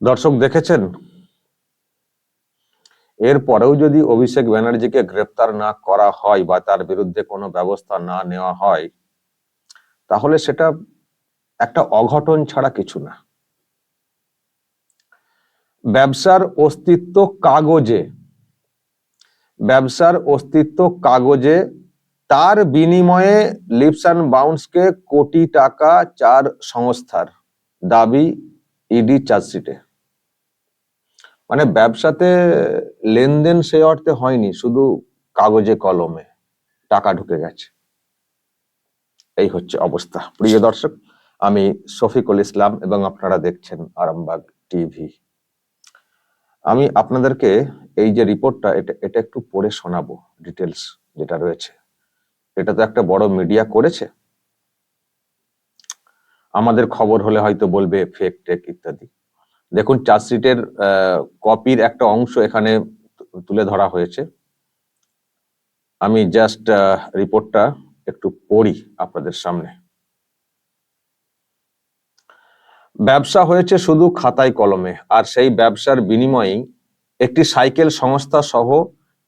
দর্শক দেখেছেন? এরপরেও যদি অভিষেক ব্যানার্জিকে গ্রেপ্তার না করা হয় বা তার বিরুদ্ধে কোনো ব্যবস্থা না নেওয়া হয়, তাহলে সেটা একটা অঘটন ছাড়া কিছু না। ব্যবসার অস্তিত্ব কাগজে। ব্যবসার অস্তিত্ব কাগজে তার বিনিময়ে লিপস অ্যান্ড বাউন্সকে কোটি টাকা চার সংস্থার দাবি ইডি চার্জশিটে। মানে ব্যবসাতে লেনদেন সে অর্থে হয়নি, শুধু কাগজে কলমে টাকা ঢুকে গেছে। এই হচ্ছে অবস্থা। প্রিয় দর্শক, আমি শফিকুল ইসলাম এবং আপনারা দেখছেন আরামবাগ টিভি। আমি আপনাদেরকে এই যে রিপোর্টটা, এটা এটা একটু পড়ে শোনাবো ডিটেলস যেটা রয়েছে। এটা তো একটা বড় মিডিয়া করেছে। আমাদের খবর হলে হয়তো বলবে, ফেক টেক, ইত্যাদি। দেখুন চার্জশিটের কপির একটা অংশ এখানে তুলে ধরা হয়েছে। আমি জাস্ট রিপোর্টটা একটু পড়ি আপনাদের সামনে। ব্যবসা হয়েছে শুধু খাতায় কলমে, আর সেই ব্যবসার বিনিময়েই একটি সাইকেল সংস্থা সহ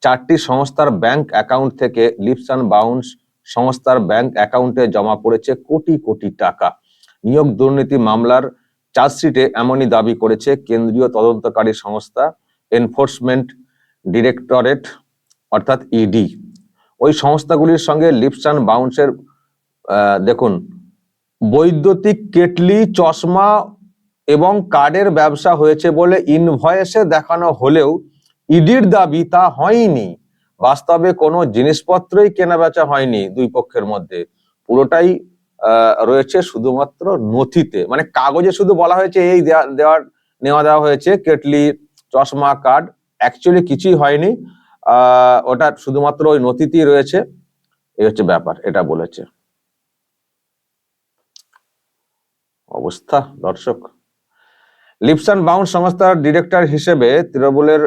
চারটি সংস্থার ব্যাংক অ্যাকাউন্ট থেকে লিপস অ্যান্ড বাউন্স সংস্থার ব্যাংক অ্যাকাউন্টে জমা পড়েছে কোটি কোটি টাকা। নিয়োগ দুর্নীতি মামলার চার্জশিটে এমনই দাবি করেছে কেন্দ্রীয় তদন্তকারী সংস্থা এনফোর্সমেন্ট ডিরেক্টরেট, অর্থাৎ ইডি। ওই সংস্থাগুলির সঙ্গে লিপসান বাউন্সের দেখুন, বৈদ্যুতিক কেটলি, চশমা এবং কার্ডের ব্যবসা হয়েছে বলে ইনভয়েসে দেখানো হলেও ইডির দাবি তা হয়নি। বাস্তবে কোনো জিনিসপত্রই কেনা বেচা হয়নি দুই পক্ষের মধ্যে। পুরোটাই রয়েছে শুধুমাত্র নথিতে। মানে কাগজে শুধু বলা হয়েছে এই দেওয়ার নেওয়া দেওয়া হয়েছে, কেটলি, চশমা, কার্ড। অ্যাকচুয়ালি কিছুই হয়নি। ওটা শুধুমাত্র ওই নথিতেই রয়েছে। এই হচ্ছে ব্যাপার, এটা বলেছে। অবস্থা, দর্শক। লিপসান বাউন্ড সংস্থার ডিরেক্টর হিসেবে তৃণমূলের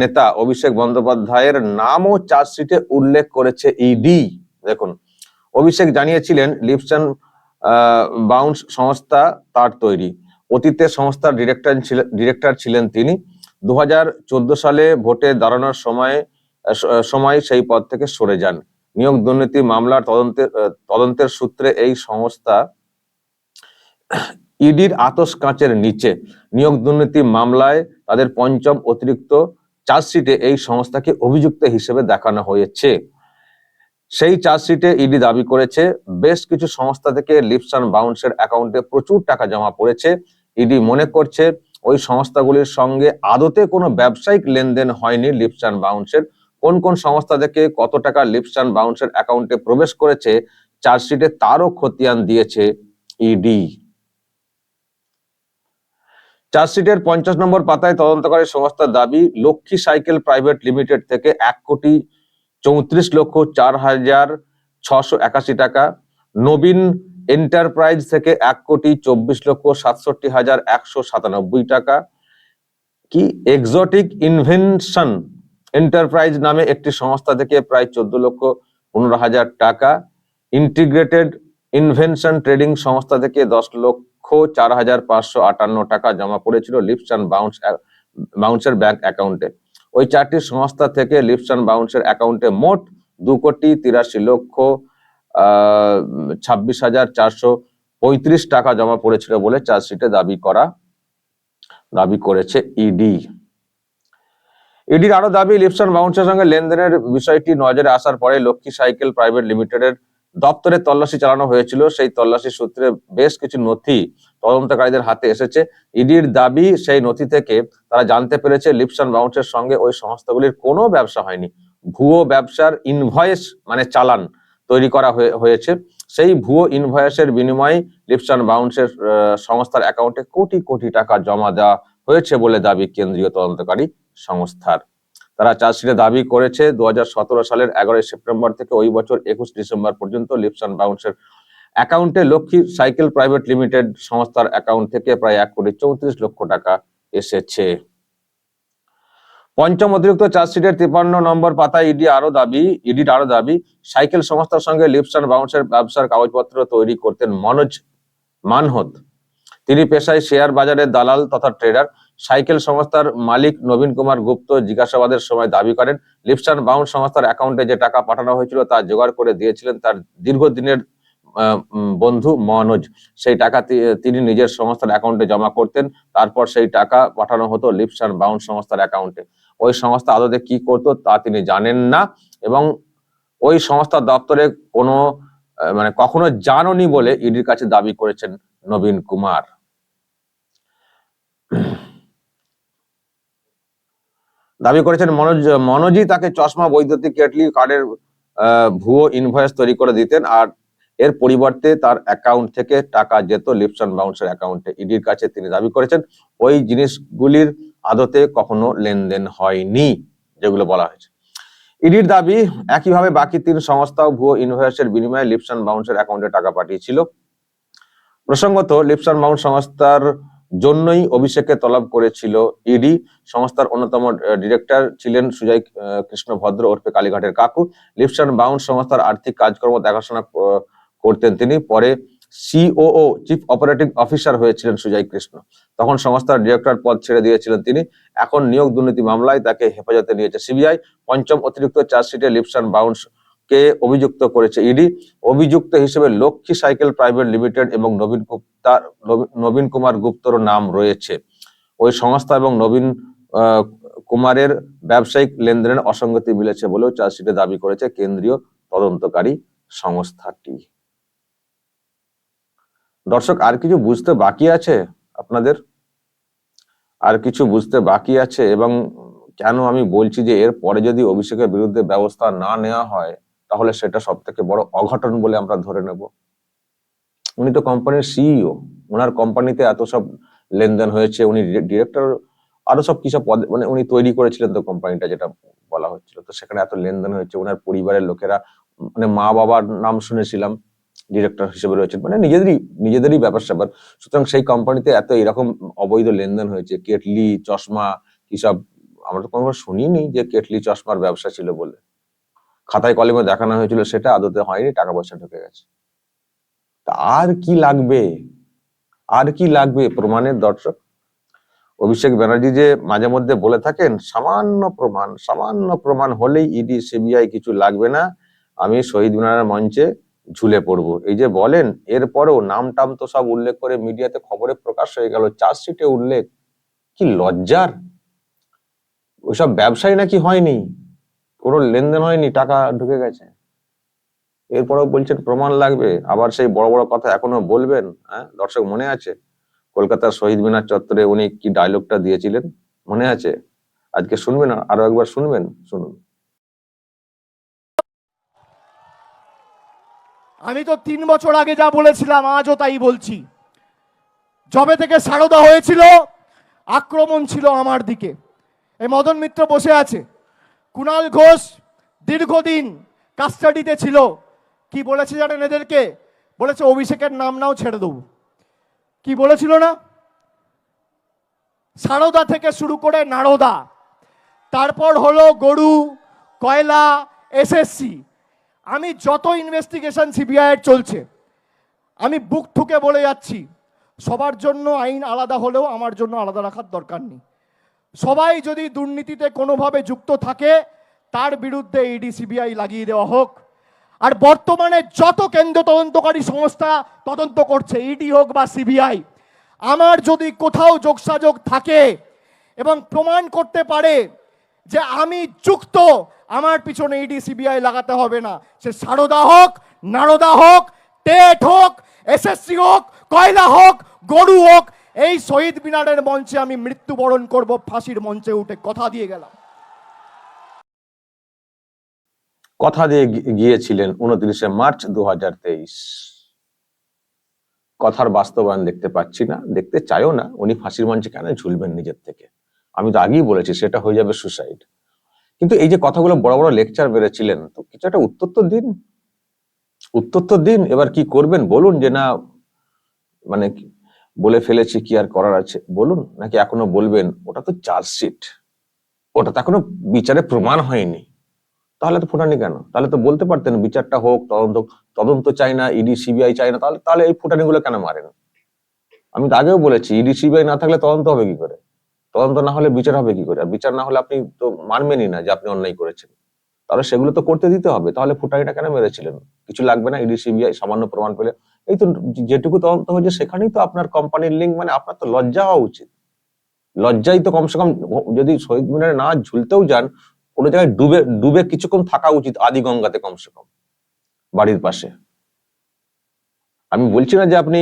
নেতা অভিষেক বন্দ্যোপাধ্যায়ের নামও চার্জশিটে উল্লেখ করেছে ইডি দেখুন অভিষেক জানিয়েছিলেন লিপস অ্যান্ড বাউন্স সংস্থা তার তৈরি। অতীতে সংস্থার ডিরেক্টর ছিলেন ডিরেক্টর ছিলেন তিনি। দুহাজার চোদ্দ সালে ভোটে দাঁড়ানোর সময় সময় সেই পদ থেকে সরে যান। নিয়োগ দুর্নীতি মামলার তদন্তের তদন্তের সূত্রে এই সংস্থা ইডির আতস কাঁচের নিচে। নিয়োগ দুর্নীতি মামলায় তাদের পঞ্চম অতিরিক্ত চার্জশিটে এই সংস্থাকে অভিযুক্ত হিসেবে দেখানো হয়েছে। সেই চার্জশিটে ইডি দাবি করেছে। বেশ কিছু সংস্থা থেকে লিপস অ্যান্ড বাউন্সের অ্যাকাউন্টে প্রচুর টাকা জমা পড়েছে। ইডি মনে করছে, ওই সংস্থাগুলির সঙ্গে আদতে কোনো ব্যবসায়িক লেনদেন হয়নি লিপস অ্যান্ড বাউন্সের কোন কোন সংস্থা থেকে কত টাকা লিপস অ্যান্ড বাউন্সের অ্যাকাউন্টে প্রবেশ করেছে চার্জশিটে তারও খতিয়ান দিয়েছে ইডি চার্জশিটের পঞ্চাশ নম্বর পাতায় তদন্তকারী সংস্থার দাবি, লক্ষ্মী সাইকেল প্রাইভেট লিমিটেড থেকে এক কোটি চৌত্রিশ লক্ষ চার হাজার ছশো একাশি টাকা। নবীন এন্টারপ্রাইজ থেকে এক কোটি চব্বিশ লক্ষ সাতষট্টি হাজার একশো সাতানব্বই টাকা। কি এক্সোটিক ইনভেনশন এন্টারপ্রাইজ নামে একটি সংস্থা থেকে প্রায় চোদ্দ লক্ষ পনেরো হাজার টাকা। ইন্টিগ্রেটেড ইনভেনশন ট্রেডিং সংস্থা থেকে দশ লক্ষ চার হাজার পাঁচশো আটান্ন টাকা জমা পড়েছিল লিপস অ্যান্ড বাউন্স বাউন্সের ব্যাংক অ্যাকাউন্টে। ওই চারটি সংস্থা থেকে লিপস অ্যান্ড বাউন্সের অ্যাকাউন্টে মোট দু কোটি তিরাশি লক্ষ ছাব্বিশ হাজার চারশো পঁয়ত্রিশ টাকা জমা পড়েছিল বলে চার্জশিটে দাবি করা, দাবি করেছে ইডি। ইডির আরও দাবি, লিপস অ্যান্ড বাউন্সের সঙ্গে লেনদেনের বিষয়টি নজরে আসার পরে লক্ষ্মী সাইকেল প্রাইভেট লিমিটেডের দপ্তরে তল্লাশি চালানো হয়েছিল। সেই তল্লাশি সূত্রে বেশ কিছু নথি তদন্তকারীদের হাতে এসেছে। ইডির দাবি, সেই নথি থেকে তারা জানতে পেরেছে লিপস অ্যান্ড বাউন্সের সঙ্গে ওই সংস্থাগুলির কোনো ব্যবসা হয়নি। ভুয়ো ব্যবসার ইনভয়েস মানে চালান, তৈরি করা হয়ে- হয়েছে। সেই ভুয়ো ইনভয়েসের বিনিময়ে লিপস অ্যান্ড বাউন্সের সংস্থার অ্যাকাউন্টে কোটি কোটি টাকা জমা দেওয়া হয়েছে বলে দাবি কেন্দ্রীয় তদন্তকারী সংস্থার। তারা চার্জশিটে দাবি করেছে দু হাজার সতেরো সালের এগারোই সেপ্টেম্বর থেকে ওই বছর একুশ ডিসেম্বর পর্যন্ত লিপস অ্যান্ড বাউন্সের অ্যাকাউন্টে লক্ষ্মী সাইকেল প্রাইভেট লিমিটেড সংস্থার অ্যাকাউন্ট থেকে প্রায় এক কোটি চৌত্রিশ লক্ষ টাকা এসেছে। পঞ্চম অতিরিক্ত চার্জশিটের তিপ্পান্ন নম্বর পাতায় ইডি আরও দাবি, ইডির আরও দাবি, সাইকেল সংস্থার সঙ্গে লিপস অ্যান্ড বাউন্সের ব্যবসার কাগজপত্র তৈরি করতেন মনোজ মানহত। তিনি পেশায় শেয়ার বাজারের দালাল তথা ট্রেডার। সাইকেল সংস্থার মালিক নবীন কুমার গুপ্ত জিজ্ঞাসাবাদের সময় দাবি করেন লিপসান বাউন্ড সংস্থার অ্যাকাউন্টে যে টাকা পাঠানো হয়েছিল তা জোগাড় করে দিয়েছিলেন তার দীর্ঘদিনের বন্ধু মনোজ। সেই টাকা তিনি নিজের সংস্থার অ্যাকাউন্টে জমা করতেন, তারপর সেই টাকা পাঠানো হতো লিপসান বাউন্ড সংস্থার অ্যাকাউন্টে। ওই সংস্থা আদতে কি করতো তা তিনি জানেন না এবং ওই সংস্থার দপ্তরে কোনো মানে কখনো জাননি বলে ইডির কাছে দাবি করেছেন নবীন কুমার। দাবি করেছেন মনোজ, মনোজই তাকে চশমা, বৈদ্যুতিক কেটলি, কার্ডের ভুয়ো ইনভয়েস তৈরি করে দিতেন আর এর পরিবর্তে তার অ্যাকাউন্ট থেকে টাকা যেত লিপসন বাউন্সের অ্যাকাউন্টে ইডির কাছে তিনি দাবি করেছেন। ওই জিনিসগুলির আদতে কখনো লেনদেন হয়নি, যেগুলো বলা হয়েছে। ইডির দাবি, একইভাবে বাকি তিন সংস্থাও ভুয়ো ইনভয়েসের বিনিময়ে লিপসন বাউন্সের অ্যাকাউন্টে টাকা পাঠিয়েছিল। প্রসঙ্গত লিপসন বাউন্স সংস্থার জন্যই অভিষেকে তলব করেছিল ইডি সংস্থার অন্যতম ডিরেক্টর ছিলেন সুজয় কৃষ্ণ ভদ্র ওরফে কালীঘাটের কাকু। লিপসন বাউন্স সংস্থার আর্থিক কাজকর্ম দেখাশোনা করতেন তিনি। পরে সিওও চিফ অপারেটিং অফিসার হয়েছিলেন সুজয় কৃষ্ণ। তখন সংস্থার ডিরেক্টর পদ ছেড়ে দিয়েছিলেন তিনি। এখন নিয়োগ দুর্নীতি মামলায় তাকে হেফাজতে নিয়েছে সিবিআই পঞ্চম অতিরিক্ত চার্জশিটে লিপসান বাউন্স কে অভিযুক্ত করেছে? ইডি অভিযুক্ত হিসেবে লক্ষ্মী সাইকেল প্রাইভেট লিমিটেড এবং নবীন গুপ্তার নবীন কুমার গুপ্তর নাম রয়েছে। ওই সংস্থা এবং নবীন কুমারের ব্যবসায়িক লেনদেনের অসঙ্গতি মিলেছে বলেও চার্জশিটে দাবি করেছে কেন্দ্রীয় তদন্তকারী সংস্থাটি। দর্শক, আর কিছু বুঝতে বাকি আছে আপনাদের? আর কিছু বুঝতে বাকি আছে এবং কেন আমি বলছি যে এর পরে যদি অভিষেকের বিরুদ্ধে ব্যবস্থা না নেওয়া হয় তাহলে সেটা সব থেকে বড় অঘটন বলে আমরা ধরে নেব। উনি তো কোম্পানির সিইও ওনার কোম্পানিতে এত সব লেনদেন হয়েছে, উনি ডিরেক্টর আরও সব কিছু পদ মানে উনি তৈরি করেছিলেন তো কোম্পানিটা যেটা বলা হচ্ছিল। তো সেখানে এত লেনদেন হয়েছে ওনার পরিবারের লোকেরা মানে মা বাবার নাম শুনেছিলাম ডিরেক্টর হিসেবে রয়েছেন মানে নিজেদেরই নিজেদেরই ব্যাপার স্যাপার। সুতরাং সেই কোম্পানিতে এত এরকম অবৈধ লেনদেন হয়েছে, কেটলি, চশমা কি সব আমরা তো কোনো শুনিনি যে কেটলি, চশমার ব্যবসা ছিল বলে। খাতায় কলমে দেখানো হয়েছিল, সেটা আদতে হয়নি টাকা পয়সা ঢুকে গেছে। তা আর কি লাগবে? আর কি লাগবে? প্রমাণের দর্শক, অভিষেক ব্যানার্জি যে মাঝে মধ্যে বলে থাকেন, সামান্য প্রমাণ সামান্য প্রমাণ হলেই ইডি, সিবিআই কিছু লাগবে না, আমি শহীদ মিনারের মঞ্চে ঝুলে পড়ব। এই যে বলেন, এরপরেও নাম টাম তো সব উল্লেখ করে মিডিয়াতে খবরে প্রকাশ হয়ে গেল, চার্জশিটে উল্লেখ। কি লজ্জার? ওইসব ব্যবসায়ী নাকি হয়নি? কোনো লেনদেন হয়নি, টাকা ঢুকে গেছে। এরপরেও বলছেন, প্রমাণ লাগবে। আবার সেই বড় বড় কথা এখনও বলবেন হ্যাঁ দর্শক মনে আছে? কলকাতার শহীদ মিনার চত্বরে উনি কি ডায়লগটা দিয়েছিলেন? মনে আছে? আজকে শুনবেন, আরও একবার শুনবেন? শুনুন। আমি তো তিন বছর আগে যা বলেছিলাম, আজও তাই বলছি। জবে থেকে সারদা হয়েছিল, আক্রমণ ছিল আমার দিকে। এই মদন মিত্র বসে আছে। কুণাল ঘোষ দীর্ঘদিন কাস্টাডিতে ছিল। কি বলেছে জানেন এদেরকে? বলেছে, অভিষেকের নাম নাও ছেড়ে দেবো। কি বলেছিল না? সারদা থেকে শুরু করে নারদা। তারপর হলো গরু, কয়লা এসএসসি আমি যত ইনভেস্টিগেশন সিবিআইয়ের চলছে, আমি বুক ঠুকে বলে যাচ্ছি, সবার জন্য আইন আলাদা হলেও আমার জন্য আলাদা রাখার দরকার নেই। সবাই যদি দুর্নীতিতে কোনোভাবে যুক্ত থাকে, তার বিরুদ্ধে ইডি সিবিআই লাগিয়ে দেওয়া হোক। আর বর্তমানে যত কেন্দ্র তদন্তকারী সংস্থা তদন্ত করছে ইডি হোক বা সিবিআই আমার যদি কোথাও যোগসাযোগ থাকে এবং প্রমাণ করতে পারে যে আমি যুক্ত, আমার পিছনে ইডি সিবিআই লাগাতে হবে না। সে সারদা হোক, নারদা হোক, টেট হোক এসএসসি হোক, কয়লা হোক, গরু হোক এই শহীদ মিনারের মঞ্চে আমি মৃত্যুবরণ করব, ফাঁসির মঞ্চে উঠে কথা দিয়ে গেলাম। কথা দিয়ে গিয়েছিলেন উনত্রিশে মার্চ দু হাজার তেইশ। কথার বাস্তবায়ন দেখতে পাচ্ছি না, দেখতে চাইও না, উনি ফাঁসির মঞ্চে কেন ঝুলবেন নিজের থেকে? আমি তো আগেই বলেছি, সেটা হয়ে যাবে সুসাইড। কিন্তু এই যে কথাগুলো বড় বড় লেকচার বেড়েছিলেন, তো কিছু একটা উত্তর তো দিন। উত্তর তো দিন, এবার কি করবেন? বলুন যে না মানে বলে ফেলেছি কি আর করার আছে? বলুন, নাকি এখনও বলবেন? ওটা তো চার্জশিট ওটা তো এখনও বিচারে প্রমাণ হয়নি। তাহলে তো ফুটানি কেন? তাহলে তো বলতে পারতেন বিচারটা হোক, তদন্ত তদন্ত চাই না ইডি সিবিআই চাই না, তাহলে তাহলে এই ফুটানিগুলো কেন মারেন? আমি তো আগেও বলেছি ইডি সিবিআই না থাকলে তদন্ত হবে কি করে? তদন্ত না হলে বিচার হবে কি করে? আর বিচার না হলে আপনি তো মানবেনই না যে আপনি অন্যায় করেছেন। তাহলে সেগুলো তো করতে দিতে হবে। তাহলে ফুটানিটা কেন মেরেছিলেন? কিছু লাগবে না ইডি সিবিআই সামান্য প্রমাণ পেলে এই তো যেটুকু তদন্ত হয়েছে, সেখানেই তো আপনার কোম্পানির লিঙ্ক মানে আপনার তো লজ্জা হওয়া উচিত। লজ্জাই তো কমসে কম, যদি শহীদ মিনারে না ঝুলতেও যান, কোনো জায়গায় ডুবে ডুবে কিছুক্ষণ থাকা উচিত আদি গঙ্গাতে কমসে কম, বাড়ির পাশে। আমি বলছি না যে আপনি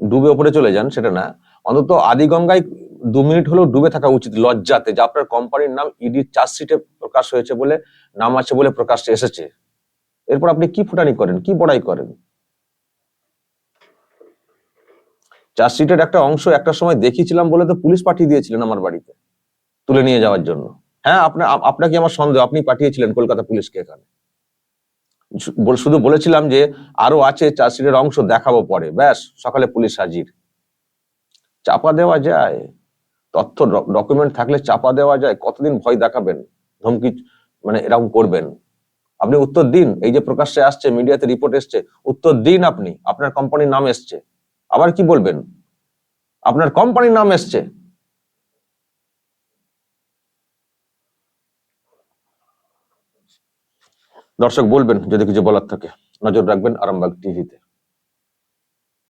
ডুবে ওপরে চলে যান, সেটা না। অন্তত আদি গঙ্গায় দু মিনিট হলেও ডুবে থাকা উচিত লজ্জাতে, যে আপনার কোম্পানির নাম ইডির চার্জশিটে প্রকাশ হয়েছে বলে, নাম আছে বলে প্রকাশ্যে এসেছে। এরপর আপনি কি ফুটানি করেন, কি বড়াই করেন? চার্জশিটের একটা অংশ একটা সময় দেখিয়েছিলাম বলে তো পুলিশ পাঠিয়ে দিয়েছিলেন আমার বাড়িতে, তুলে নিয়ে যাওয়ার জন্য। হ্যাঁ আপনার আপনাকে আমার সন্দেহ, আপনি পাঠিয়েছিলেন কলকাতা পুলিশকে এখানে। শুধু বলেছিলাম যে আরও আছে চার্জশিটের অংশ, দেখাবো পরে। ব্যাস, সকালে পুলিশ হাজির। চাপা দেওয়া যায়। তথ্য ডকুমেন্ট থাকলে চাপা দেওয়া যায়। কতদিন ভয় দেখাবেন? ধমকি মানে এরকম করবেন। আপনি উত্তর দিন। এই যে প্রকাশ্যে আসছে মিডিয়াতে রিপোর্ট এসছে, উত্তর দিন আপনি। আপনার কোম্পানির নাম এসছে। আবার কি বলবেন? আপনার কোম্পানির নাম এসছে। দর্শক, বলবেন যদি কিছু বলার থাকে। নজর রাখবেন আরামবাগ টিভিতে